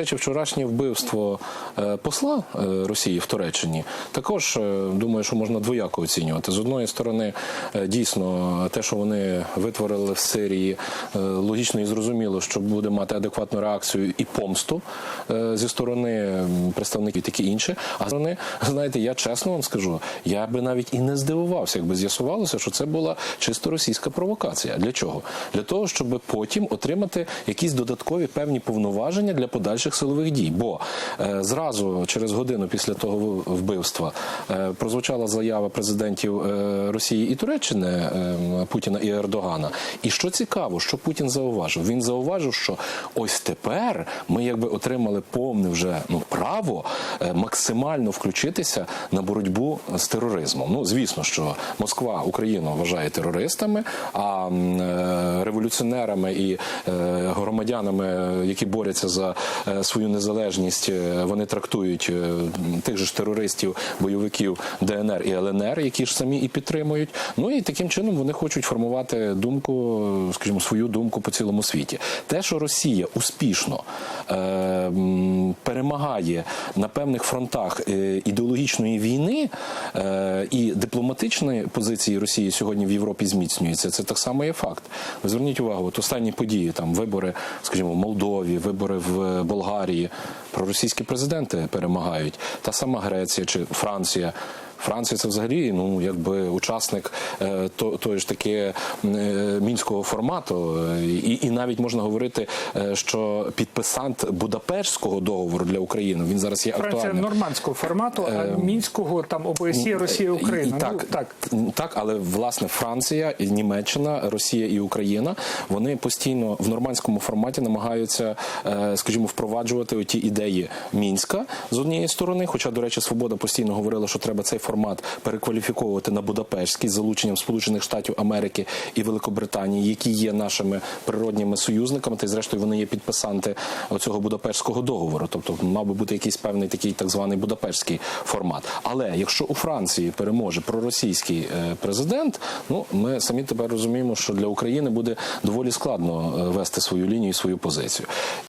Речі, вчорашнє вбивство е, посла е, Росії в Туреччині також е, думаю, що можна двояко оцінювати. З одної сторони, дійсно, те, що вони витворили в Сирії, логічно і зрозуміло, що буде мати адекватну реакцію і помсту зі сторони представників, такі інші. А сторони, знаєте, я чесно вам скажу, я би навіть і не здивувався, якби з'ясувалося, що це була чисто російська провокація. Для чого? Для того, щоб потім отримати якісь додаткові певні повноваження для подальших силових дій. Бо е, зразу через годину після того вбивства е, прозвучала заява президентів е, Росії і Туреччини Путіна і Ердогана. І що цікаво, що Путін зауважив? Він зауважив, що ось тепер ми якби отримали повне вже ну право максимально включитися на боротьбу з тероризмом. Ну звісно, що Москва Україну вважає терористами, а революціонерами і громадянами, які борються за свою незалежність, е, вони трактують е, тих же ж терористів, бойовиків ДНР і ЛНР, які ж самі і підтримують. Ну і таким чином вони хочуть формувати думку, скажімо, свою думку по цілому світі. Те, що Росія успішно е, перемагає на певних фронтах е, ідеологічної війни е, і дипломатичної позиції Росії сьогодні в Європі зміцнюється. Це так само є факт. Ви зверніть увагу, от останні події, там вибори, скажімо, в Молдові, вибори в Болгарії. Проросійські президенти перемагають. Та сама Греція чи Франція. Франція це взагалі ну якби учасник е, то, тої ж таки е, мінського формату, і, і навіть можна говорити, е, що підписант Будапештського договору для України він зараз є Франція актуальним. нормандського формату, а мінського там ОБСЄ, Росія, Ем, І- Україна. і так, Ну, так. так, але власне Франція, Німеччина, Росія і Україна вони постійно в нормандському форматі намагаються, е, скажімо, впроваджувати оті ідеї мінська з однієї сторони. Хоча, до речі, свобода постійно говорила, що треба цей формат перекваліфіковувати на Будапештський з залученням Сполучених Штатів Америки і Великобританії, які є нашими природніми союзниками, та й зрештою вони є підписанти оцього Будапештського договору. Тобто мав би бути якийсь певний такий так званий Будапештський формат. Але якщо у Франції переможе проросійський е, президент, ну ми самі тепер розуміємо, що для України буде доволі складно е, вести свою лінію і свою позицію.